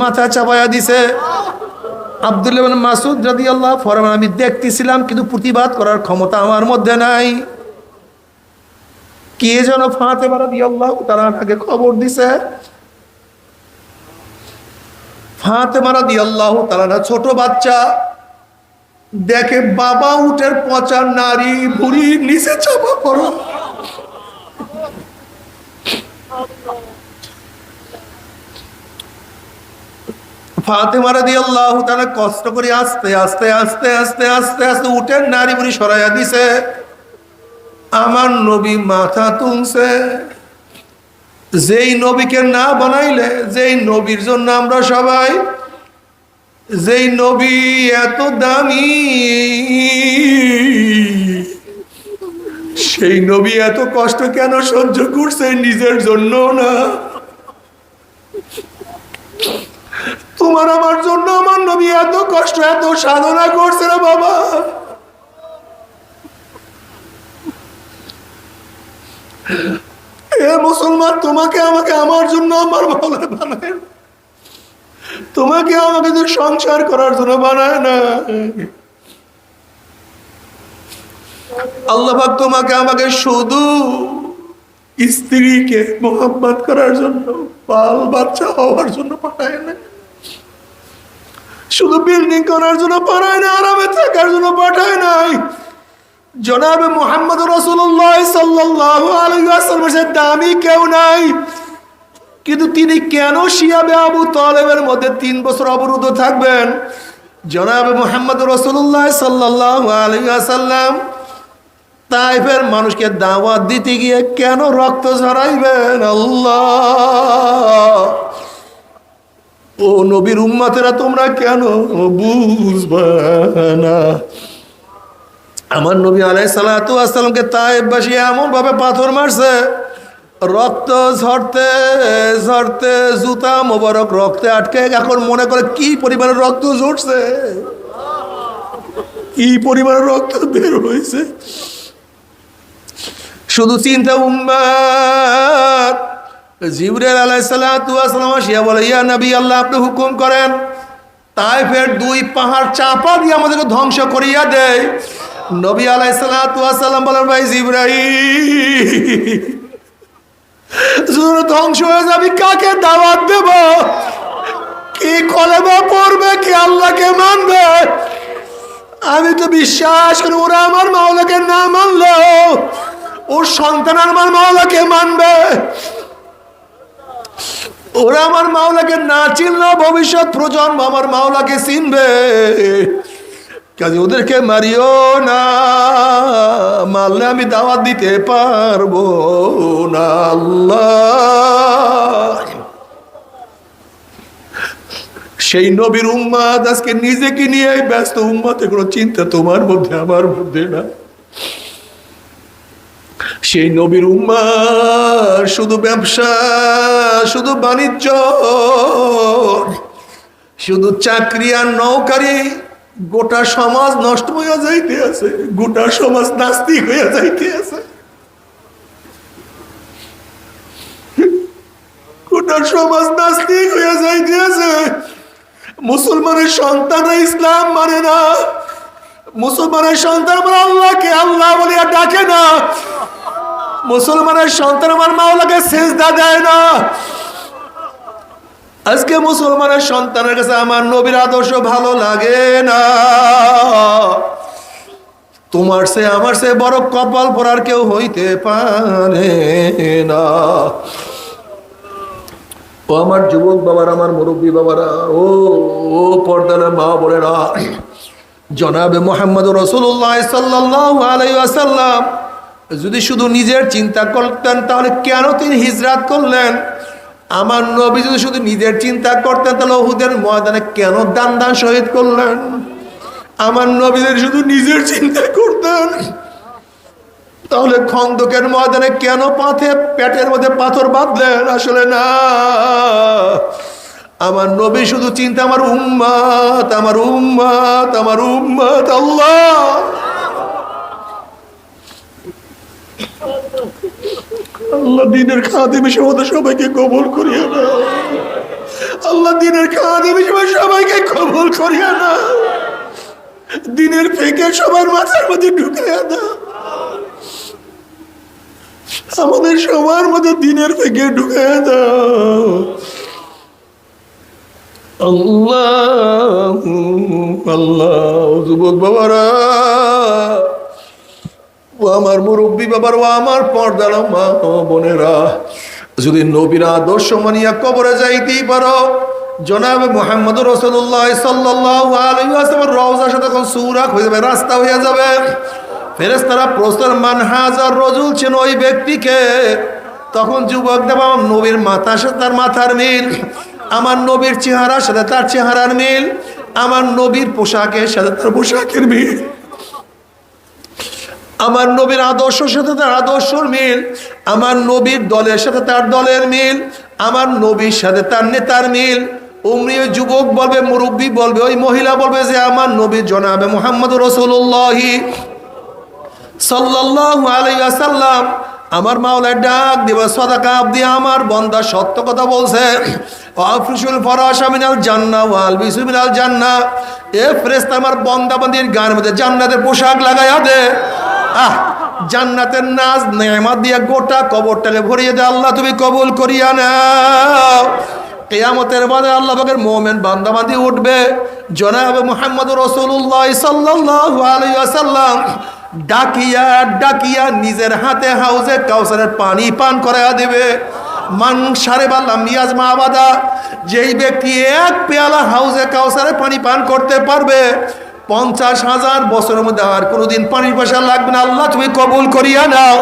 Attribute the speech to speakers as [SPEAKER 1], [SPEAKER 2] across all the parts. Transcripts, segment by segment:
[SPEAKER 1] মাথা চাপায়া দিছে। আব্দুল্লাহ মাসুদ রাদি আল্লাহ ফরমান, আমি দেখতেছিলাম, কিন্তু প্রতিবাদ করার ক্ষমতা আমার মধ্যে নাই। কে যেন ফাঁতে মারা দিয়ে আল্লাহ তারা আগে খবর দিছে? ফাঁতে মারা দিয়ে আল্লাহ তারা ছোট বাচ্চা, দেখে বাবা উঠের পচা নারী বুড়ি নিচে চাপা পড়ো ফাতেমারা দিয়ে আল্লাহ তারা কষ্ট করে আস্তে আস্তে আস্তে আস্তে আস্তে আস্তে উঠেন নারী বুড়ি সরাইয়া দিছে। আমার নবী মাথা তুলছে। যেই নবীকে না বানাইলে, যেই নবীর জন্য আমরা সবাই, যেই নবী এত দামি, সেই নবী এত কষ্ট কেন সহ্য করছে নিজের জন্য না? তোমার আমার জন্য আমার নবী এত কষ্ট, এত সাধনা করছে না বাবা। মুসলমান, তোমাকে আমাকে আমার জন্য আমার ভালো বানায় তোমাকে আমাকে তো সংসার করার জন্য বানায় না। আল্লাহ তোমাকে আমাকে শুধু স্ত্রীকে মোহাম্মত করার জন্য, বাল বাচ্চা হওয়ার জন্য পাঠায় না। শুধু বিল্ডিং করার জন্য পাঠায় না আরামে থাকার জন্য পাঠায় নাই। জনাবে মোহাম্মদ রসুল্লাহ সাল্লাহ আলহামের দামি কেউ নাই। কিন্তু তিনি কেন শিয়াবে আবু তলেবের মধ্যে তিন বছর অবরুদ্ধ থাকবেন? জনাবে মোহাম্মদ রসুল্লাহ সাল্লাহ আলহাসাল্লাম তাইফের মানুষকে দাওয়াত দিতে গিয়ে কেন রক্ত ঝরাইবেন? আল্লাহ! ও নবীর উম্মাতেরা তোমরা কেন বুঝবে না? আমার নবী আলাই সালাতু আসসালামকে তাইফবাসী এমন ভাবে পাথর মারছে, রক্ত ঝরতে ঝরতে, জুতা মোবারক রক্তে আটকে এখন মনে করে কি পরিমাণে রক্ত ঝরছে? কি পরিমাণের রক্ত বের হয়েছে? শুধু চিন্তা উম্মাদ জিবরেল আলাইসালাম আসিয়া বলে, ইয়া নবী, আল্লাহ আপনি হুকুম করেন, তাইফের দুই পাহাড় চাপা দিয়ে আমাদেরকে ধ্বংস করিয়া দেয় নবী আলাইসালাম বলেন, ভাই জিব্রাহি ধ্বংস হয়ে যাবি কাকে দাওয়াত দেব? কি কলেমা পড়বে, কি আল্লাহকে মানবে? আমি তো বিশ্বাস করি, ওরা আমার মাওলাকে না মানলো ওর সন্তান আমার মাওলাকে মানবে। ওরা আমার মাওলাকে না চিনলেও ভবিষ্যৎ প্রজন্ম আমার মাওলাকে চিনবে। কাজে ওদেরকে মারিও না, মারলে আমি দাওয়াত দিতে পারব না, আল্লাহ। সেই নবীর উম্মাদ আজকে নিজেকে নিয়ে ব্যস্ত উম্মাতে কোনো চিন্তা তোমার মধ্যে, আমার মধ্যে না। সেই নবীর উম্মার শুধু ব্যবসা, শুধু বাণিজ্য, শুধু চাকরি আর নৌকারি গোটা সমাজ নষ্ট হইয়া যাইতে আছে, গোটা সমাজ নাস্তিক হইয়া যাইতে আছে। গোটা সমাজ নাস্তিক হইয়া যাইতে আছে। মুসলমানের সন্তান ইসলাম মানে না। মুসলমানের সন্তান আমার আল্লাহকে, আল্লাহ বলিয়া ডাকে না। মুসলমানের সন্তান আমার মাওলাকে সেজদা দেয় না। আজকে মুসলমানের সন্তানের কাছে আমার নবীর আদর্শ ভালো লাগে না। তোমার সে আমার সে বড় কপাল পরার কেউ হইতে পারে না। ও আমার যুবক বাবারা, আমার মুরব্বী বাবারা, ও ও পর্দানা মা বোনেরা জনাবে মোহাম্মদ রসুল্লাহ সাল্লাহ আলাইসাল্লাম যদি শুধু নিজের চিন্তা করতেন, তাহলে কেন তিনি হিজরাত করলেন? আমার নবী যদি শুধু নিজের চিন্তা করতেন, তাহলে ওহুদের ময়দানে কেন দান দান শহীদ করলেন? আমার নবীদের শুধু নিজের চিন্তা করতেন, তাহলে খন্দকের ময়দানে কেন পাথে, পেটের মধ্যে পাথর বাঁধলেন? আসলে না। আমার নবী শুধু চিন্তা, আমার উম্মাত আমার উম্মাত আমার উম্মাত আল্লাহ। আল্লাহ দিনের খাদিম সমাদে সবাইকে কবল করিয়া না আল্লাহ দিনের খাওয়াতে বিষয় সবাইকে কবল করিয়া না দিনের ফেকে সবার মাথার মধ্যে ঢুকাইয়া দাও আমাদের সবার মধ্যে দিনের ফেকে ঢুকাইয়া দাও আল্লাহ আল্লাহ যুবক বাবারা। ও আমার মুরব্বী বাবার, ও আমার পর্দার মা বোনেরা, যদি নবীর আদর্শ মানিয়া কবরে যাইতেই পারো, জনাব মোহাম্মদ রসুল্লাহ সাল্লাহ আলহামের রওজার সাথে তখন সুরাক হয়ে যাবে, রাস্তা হয়ে যাবে। ফেরেস্তারা প্রস্তর মানহাজ আর রজুল ছিল ওই ব্যক্তিকে। তখন যুবক দেব নবীর সাথে তার মাথার মিল। আমার নবীর চেহারার সাথে তার চেহারার মিল। আমার নবীর পোশাকের সাথে তার পোশাকের মিল। আমার নবীর আদর্শের সাথে তার আদর্শর মিল। আমার নবীর দলের সাথে তার দলের মিল। আমার নবীর সাথে তার নেতার মিল। অমনি যুবক বলবে, মুরব্বী বলবে, ওই মহিলা বলবে যে, আমার নবীর জনাবে মোহাম্মদ রসুল্লাহি সাল্লাল্লাহু আলাইহি ওয়াসাল্লাম। আমার মাওলার ডাক দিব, সদাকা আব্দি আমার বন্দা সত্য কথা বলছে। আফরিসুল ফরাশ মিনাল জান্নাহ ওয়াল বিসু মিনাল জান্নাহ। এ ফেরেশতা আমার বন্দা বান্দির গায়ের মধ্যে জান্নাতের পোশাক লাগাইয়া দে। আহ, জান্নাতের নাজ নেয়ামত দিয়ে গোটা কবরটাকে ভরিয়ে দে, আল্লাহ তুমি কবুল করিয়া নাও। কেয়ামতের মাঝে আল্লাহ পাকের মোমেন বান্দাবান্দি উঠবে। জনাব মোহাম্মদ রসুল্লাহ সাল্লাহ আলাইসাল্লাম ডাকিয়া ডাকিয়া নিজের হাতে হাউজে কাউসারের পানি পান করাইয়া দেবে। মান সারে বাল্লাম মিয়াজ মাহবাদা যেই ব্যক্তি এক পেয়ালা হাউজে কাউসারে পানি পান করতে পারবে, পঞ্চাশ হাজার বছরের মধ্যে আর কোনোদিন পানির পয়সা লাগবে না। আল্লাহ, তুমি কবুল করিয়া নাও।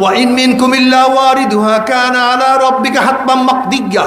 [SPEAKER 1] ওয়াইন মিন কুমিল্লা ওয়ারিদুহা, কানা আলা রাব্বিকা হাতবাম মাকদিজ্ঞা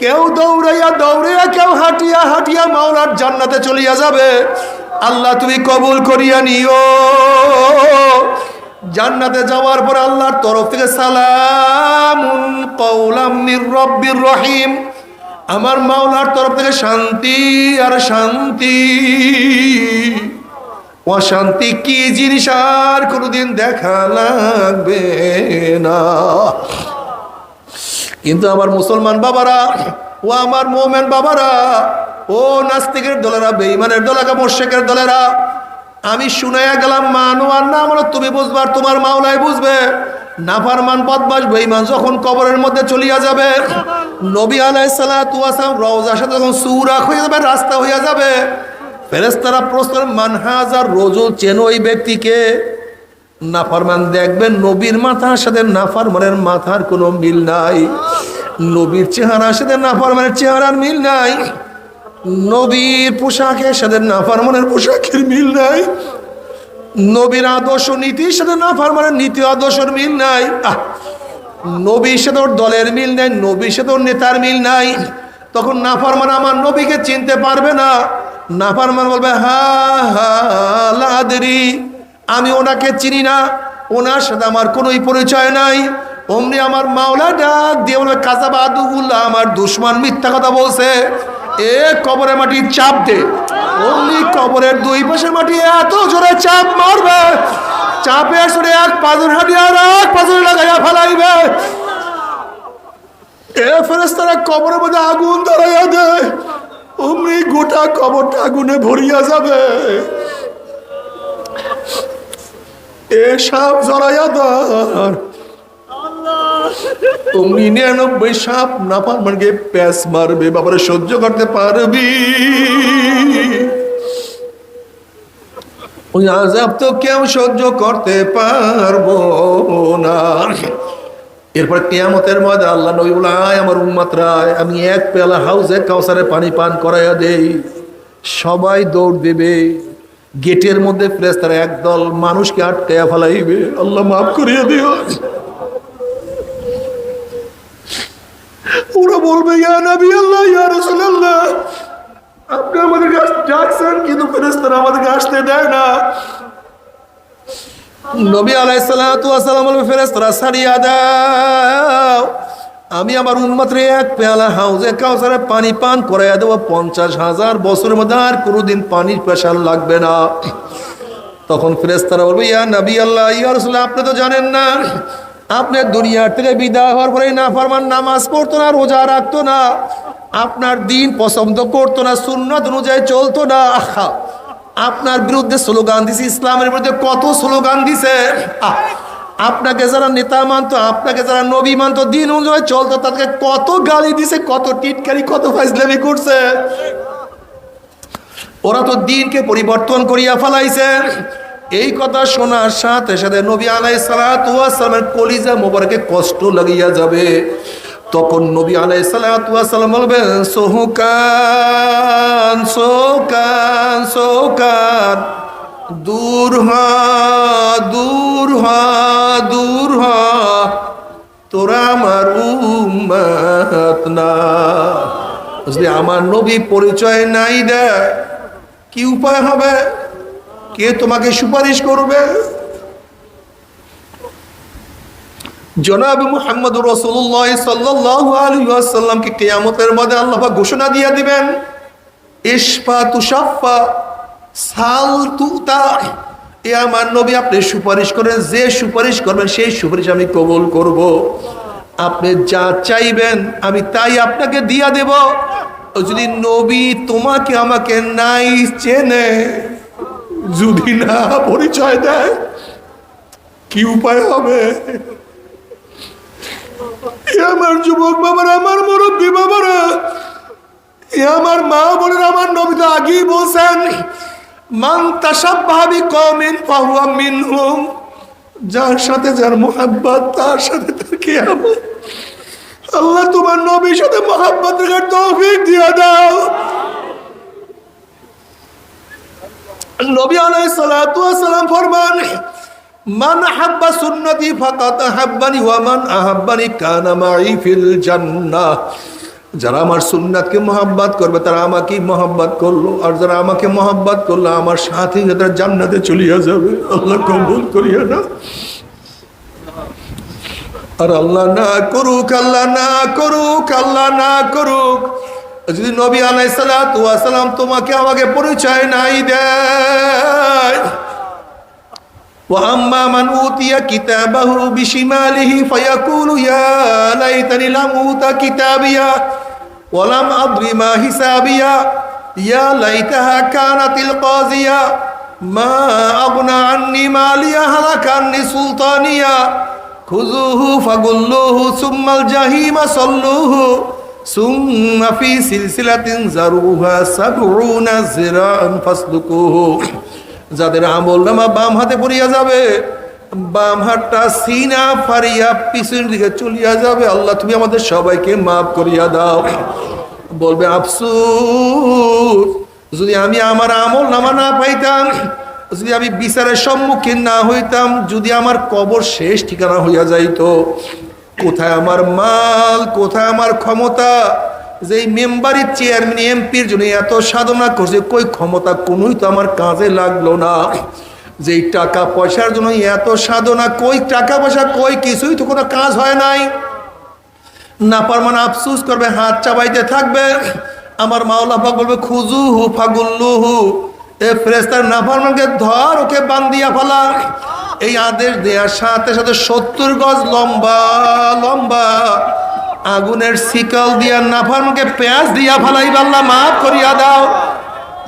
[SPEAKER 1] কেউ দৌড়াইয়া দৌড়াইয়া কেউ হাঁটিয়া হাঁটিয়া মাওলার জান্নাতে চলিয়া যাবে। আল্লাহ তুমি কবুল করিয়া নিও। জান্নাতে যাওয়ার পর আল্লাহর তরফ থেকে সালাম কৌলাম মির রব্বির রহিম। আমার মাওলার তরফ থেকে শান্তি আর শান্তি। অশান্তি কি জিনিস আর কোনোদিন দেখা লাগবে না। কিন্তু আমার মুসলমান বাবারা, ও আমার মোমেন বাবারা, ও নাস্তিকের দলেরা বেইমানের দলেরা মোর্শেকের দলেরা, আমি শুনাইয়া গেলাম, মানো আর না মানে তুমি বুঝবার তোমার মাওলাই বুঝবে। নাফারমান বদমাস বেইমান যখন কবরের মধ্যে চলিয়া যাবে, নবী আলাইসালাম রওজা সাথে যখন সুরাক হয়ে যাবে, রাস্তা হইয়া যাবে ফেরেস্তারা প্রশ্ন মানহাজার রোজু চেন ওই ব্যক্তিকে? নাফারমান দেখবেন, নবীর মাথার সাথে নাফারমানের মাথার কোনো মিল নাই। নবীর চেহারার সাথে নাফারমানের চেহারার মিল নাই। নবীর পোশাকের সাথে নাফারমানের পোশাকের মিল নাই। নবীর আদর্শ নীতির সাথে নাফারমানের নীতি আদর্শের মিল নাই। নবীর সাথে ওর দলের মিল নাই, নবীর সাথে ওর নেতার মিল নাই। তখন নাফারমান আমার নবীকে চিনতে পারবে না। নাফারমান বলবে, হা হা, লাদেরি। আমি ওনাকে চিনি না, ওনার সাথে আমার কোনোই পরিচয় নাই। অমনি আমার মাওলা ডাক দিয়ে বলবে কাজাবা আদুগুল্লাহ আমার দুশ্মন মিথ্যা কথা বলছে। এ কবরের মাটি চাপ দে। অমনি কবরের দুই পাশে মাটি এত জোরে চাপ মারবে, চাপে সরে এক পাঁচর হাঁটি আর এক পাঁচর লাগাইয়া ফেলাইবে। এ ফেরেস্তারা কবরের মধ্যে আগুন ধরাইয়া দেয়। অমনি গোটা কবরটা আগুনে ভরিয়া যাবে। এ সাপ জড়াইয়া দার অমনি নিরানব্বই সাপ না পারবে প্যাস মারবে, বাবারে সহ্য করতে পারবি। ওই আজাব তো কেউ সহ্য করতে পারব না। এরপরে কেয়ামতের মধ্যে আল্লাহ নবী বলে আয় আমার উম্মাত্রায় আমি এক পেলা হাউসে কাউসারে পানি পান করাইয়া দেই। সবাই দৌড় দেবে। গেটের মধ্যে ফ্রেস তারা একদল মানুষকে আটকাইয়া ফেলাইবে। আল্লাহ মাফ করিয়া দিও। ওরা বলবে, ইয়া আল্লাহ আপনি আমাদেরকে আস- ডাকছেন, কিন্তু ফেরেশতারা আমাদেরকে আসতে দেয় না। নবী আলাইসালাম বলবে, ফেরেশতারা সারিয়া দাও। আমি আমার উন্মাত্রে এক পেয়ালা হাউজে কাউসারে পানি পান করাইয়া দেবো পঞ্চাশ হাজার বছরের মধ্যে আর কোনোদিন পানির পেশার লাগবে না। তখন ফেরেস্তারা বলবে ইয়া নবী আল্লাহ ইয়া রাসূলুল্লাহ আপনি তো জানেন না আপনার দুনিয়ার থেকে বিদায় হওয়ার পরে না ফরমান নামাজ পড়তো না রোজা রাখতো না আপনার দিন পছন্দ করতো না সুন্নত অনুযায়ী চলতো না। আপনার বিরুদ্ধে স্লোগান দিছে ইসলামের বিরুদ্ধে কত স্লোগান দিছে। আহ, আপনাকে যারা নেতা মানতো, আপনাকে যারা নবী মানতো, দিন অনুযায়ী চলতো, তাদেরকে কত গালি দিছে, কত টিটকারি, কত ফাইজলামি করছে। ওরা তো দিনকে পরিবর্তন করিয়া ফেলাইছে। এই কথা শোনার সাথে সাথে নবী আলাই সালামের কলিজা মোবারকে কষ্ট লাগিয়া যাবে। তখন নবী আলাই সালাম বলবেন, সোহকান সোকান সোকান দূর হ, দূর দূর তোরা আমার উম্মত না। বুঝলি, আমার নবী পরিচয় নাই কি উপায় হবে? কে তোমাকে সুপারিশ করবে? জনাব মুহাম্মদ রসুল্লাহ সাল্লাহ কেয়ামতের মধ্যে আল্লাহ ঘোষণা দিয়ে দিবেন ইস্পা তুষাফা সাল এ আমার নবী আপনি সুপারিশ করেন, যে সুপারিশ করবেন, সেই সুপারিশ আমি কবল করব। আপনি যা চাইবেন, আমি তাই আপনাকে দিয়া দেব। যদি নবী তোমাকে আমাকে নাই চেনে, যদি না পরিচয় দেয়, কি উপায় হবে? আমার যুবক বাবারা, আমার মুরব্বী বাবারা, এ আমার মা বলেন আমার নবী তো আগেই বলছেন মান তাসাব্বাহাবি কমিন ফাহুয়া যার সাথে যার মোহাব্বত, তার সাথে তার কিয়ামত। আল্লাহ তোমার নবীর সাথে মোহাব্বত রাখার তৌফিক দিয়ে দাও। নবী ওয়াস সালাম ফরমান, মান হাব্বা সুন্নতি ফাকাত হাব্বানি ওয়া মান আহাব্বানি কানা মাই ফিল জান্নাহ। যারা আমার সুন্নাতকে মোহাব্বত করবে, তারা আমাকে মোহাব্বত করল। আর যারা আমাকে মোহাব্বত করল, আমার সাথে তারা জান্নাতে চলিয়া যাবে, আল্লাহ কবুল করিয়া না আর আল্লাহ না করুক, আল্লাহ না করুক, আল্লাহ না করুক। যদি নবী আলাইসালাম তোমাকে আমাকে পরিচয় নাই দেয় وأما من أوتي كتابه بشماله فيقول يا ليتني لم أوت كتابيا ولم أدر ما حسابيا يا ليتها كانت القاضية ما أغنى عني ماليا هلك عني سلطانيا خذوه فغلوه ثم الجحيم صلوه ثم في سلسلة زروها سبعون ذراعا فاسلكوه যাদের আমল নামা বাম হাতে পড়িয়া যাবে, বাম হাতটা সিনা ফারিয়া পিছনের দিকে চলিয়া যাবে। আল্লাহ, তুমি আমাদের সবাইকে মাফ করিয়া দাও। বলবে, আফসুস, যদি আমি আমার আমল নামা না পাইতাম, যদি আমি বিচারের সম্মুখীন না হইতাম, যদি আমার কবর শেষ ঠিকানা হইয়া যাইতো, কোথায় আমার মাল, কোথায় আমার ক্ষমতা যে এই মেম্বারের চেয়ারম্যান এমপির জন্য এত সাধনা করছে, কই ক্ষমতা? কোনোই তো আমার কাজে লাগল না। যেই টাকা পয়সার জন্য এত সাধনা, কই টাকা পয়সা, কই কিছুই তো কোনো কাজ হয় নাই। না পারমান আফসুস করবে, হাত চাবাইতে থাকবে। আমার মাওলা পাক বলবে খুজু হু ফাগুল্লু হু এ ফ্রেস্তার নাফরমানকে ধর, ওকে বান্দিয়া ফেলা। এই আদেশ দেওয়ার সাথে সাথে সত্তর গজ লম্বা লম্বা। আগুনের শিকল দিয়া নাফরমানকে পেঁয়াজ দিয়া ফেলাই আল্লাহ মাফ করিয়া দাও।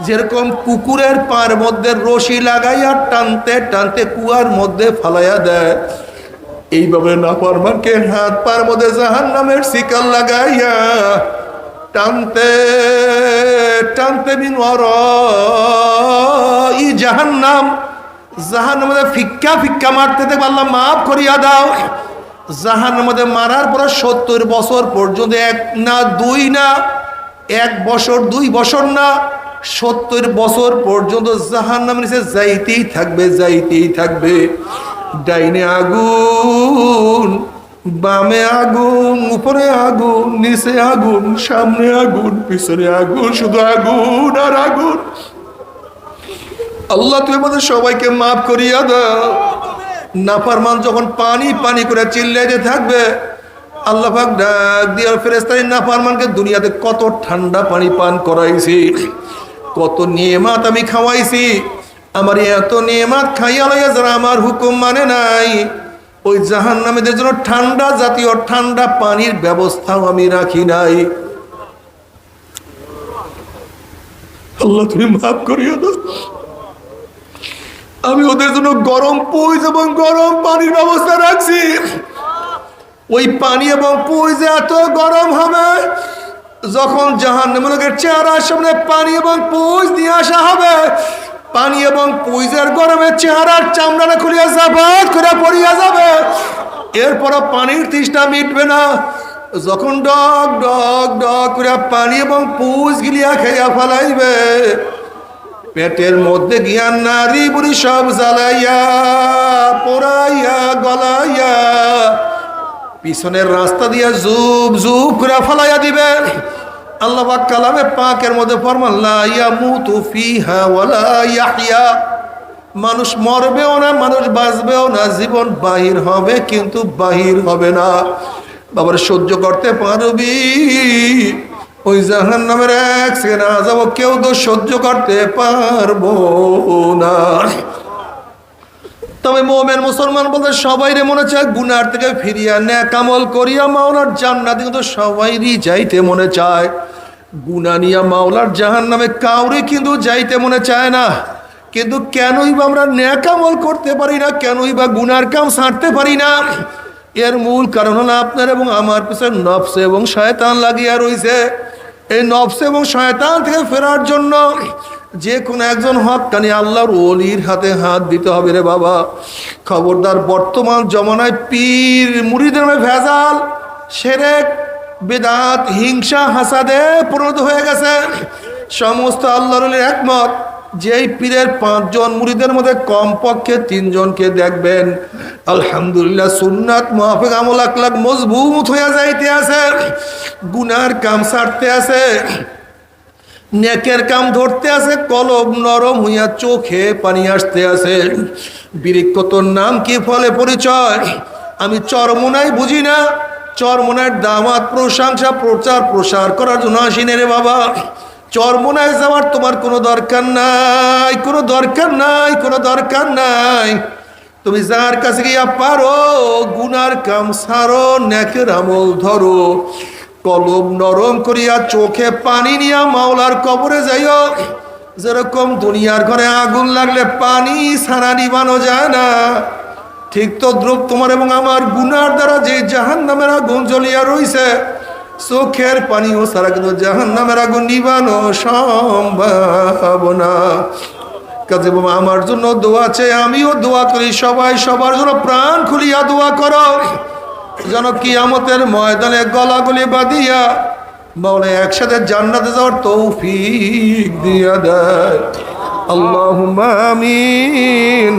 [SPEAKER 1] যেরকম কুকুরের পার মধ্যে রশি লাগাইয়া টানতে টানতে কুয়ার মধ্যে ফালাইয়া দেয়, এইভাবে নাফরমানকে হাত পার মধ্যে জাহান নামের শিকল লাগাইয়া টানতে টানতে বিন ই জাহান্নাম। জাহান্নাম মধ্যে ফিক্কা ফিক্কা মারতে আল্লাহ মাফ করিয়া দাও। জাহান্নাম মধ্যে মারার পর সত্তর বছর পর্যন্ত এক না দুই না, এক বছর, দুই বছর না, সত্তর বছর পর্যন্ত জাহান্নাম নিচে যাইতেই থাকবে যাইতেই থাকবে। ডাইনে আগুন, বামে আগুন, উপরে আগুন, নিচে আগুন, সামনে আগুন, পিছনে আগুন, শুধু আগুন আর আগুন। আল্লাহ তুমি আমাদের সবাইকে মাফ করিয়া দাও। নাফারমান যখন পানি পানি করে চিল্লাইতে থাকবে, আল্লাহ ডাক দিয়ে ফেরেস্তানি নাফারমানকে দুনিয়াতে কত ঠান্ডা পানি পান করাইছি, কত নিয়মাত আমি খাওয়াইছি, আমার এত নিয়মাত খাইয়া লইয়া যারা আমার হুকুম মানে নাই, ওই জাহান নামীদের জন্য ঠান্ডা জাতীয় ঠান্ডা পানির ব্যবস্থাও আমি রাখি নাই। আল্লাহ তুমি মাফ করিয়া দাও আমি ওদের জন্য গরম পুইজ এবং গরম পানির ব্যবস্থা রাখছি। ওই পানি এবং পুইজ এত গরম হবে, যখন জাহান নামকের চেহারার সামনে পানি এবং পুইজ নিয়ে আসা হবে, পানি এবং পুইজের গরমে চেহারার চামড়াটা খুলিয়া জাবাত করে পড়িয়া যাবে। এরপরও পানির তৃষ্ণা মিটবে না। যখন ডক ডক ডক করে পানি এবং পুজ গিলিয়া খেয়া ফেলাইবে। পেটের মধ্যে গিয়া নারী বুড়ি সব জ্বালাইয়া, পোড়াইয়া, গলাইয়া, পিছনের রাস্তা দিয়া জুব জুব করে ফলাইয়া দিবে। আল্লাহ কালামে পাকের মধ্যে ফরমান, লা ইয়ামুতু ফিহা ওয়ালা মানুষ মরবেও না, মানুষ বাঁচবেও না, জীবন বাহির হবে, কিন্তু বাহির হবে না। বাবার সহ্য করতে পারবি। ওই জাহান নামের এক সেকেন্ড যাব, কেউ তো সহ্য করতে পারব না। তবে মোমেন মুসলমান বলতে সবাই রে মনে চায় গুনার থেকে ফিরিয়া নে কামল করিয়া মাওলার জান্নাত কিন্তু সবাইরই যাইতে মনে চায়। গুনা নিয়া মাওলার জাহান নামে কাউরে কিন্তু যাইতে মনে চায় না। কিন্তু কেনই বা আমরা ন্যাকামল করতে পারি না, কেনই বা গুনার কাম ছাড়তে পারি না। এর মূল কারণ হলো আপনার এবং আমার পিছনে নফসে এবং শয়তান লাগিয়া রইছে। এই নফস এবং শয়তান থেকে ফেরার জন্য যে কোনো একজন হকানি আল্লাহর অলির হাতে হাত দিতে হবে রে বাবা। খবরদার, বর্তমান জমানায় পীর মুড়িদের ভেজাল, সেরেক, বেদাত, হিংসা, হাসাদে পরিণত হয়ে গেছে। সমস্ত আল্লাহর একমত। যেই পীরের পাঁচজন মুড়িদের মধ্যে কমপক্ষে তিনজনকে দেখবেন, আলহামদুলিল্লাহ সুন্নাত, মহাফিক আমল আকলাক মজবুত হইয়া যাইতে আছে, গুনার কাম ছাড়তে আছে, নেকের কাম ধরতে আছে কলম নরম হইয়া চোখে পানি আসতে আছে। বৃক্ষ তোর নাম কি ফলে পরিচয়? আমি চরমোনাই বুঝি না। চরমোনার দামাত প্রশংসা, প্রচার প্রসার করার জন্য আসিনে রে বাবা। চরমোনায় যাওয়ার তোমার কোনো দরকার নাই, কোনো দরকার নাই, কোনো দরকার নাই। তুমি যার কাছে গিয়া পারো, গুনার কাম সারো, নেকের আমল ধরো। কলম নরম করিয়া চোখে পানি নিয়া মাওলার কবরে যাইও। যেরকম দুনিয়ার ঘরে আগুন লাগলে পানি সারা নিবানো যায় না। ঠিক তো দ্রুপ তোমার এবং আমার গুনার দ্বারা যে জাহান নামের আগুন জ্বলিয়া রইছে চোখের পানিও ছাড়া কিন্তু জাহান নামের আগুন নিবানো সম্ভব না কাজে আমার জন্য দোয়া চাই আমিও দোয়া করি, সবাই সবার জন্য প্রাণ খুলিয়া দোয়া করো। যেন কি কিয়ামতের ময়দানে গলাগুলি বাঁধিয়া বলে একসাথে জান্নাতে যাওয়ার তৌফিক দিয়া দেয়। আল্লাহ আমিন।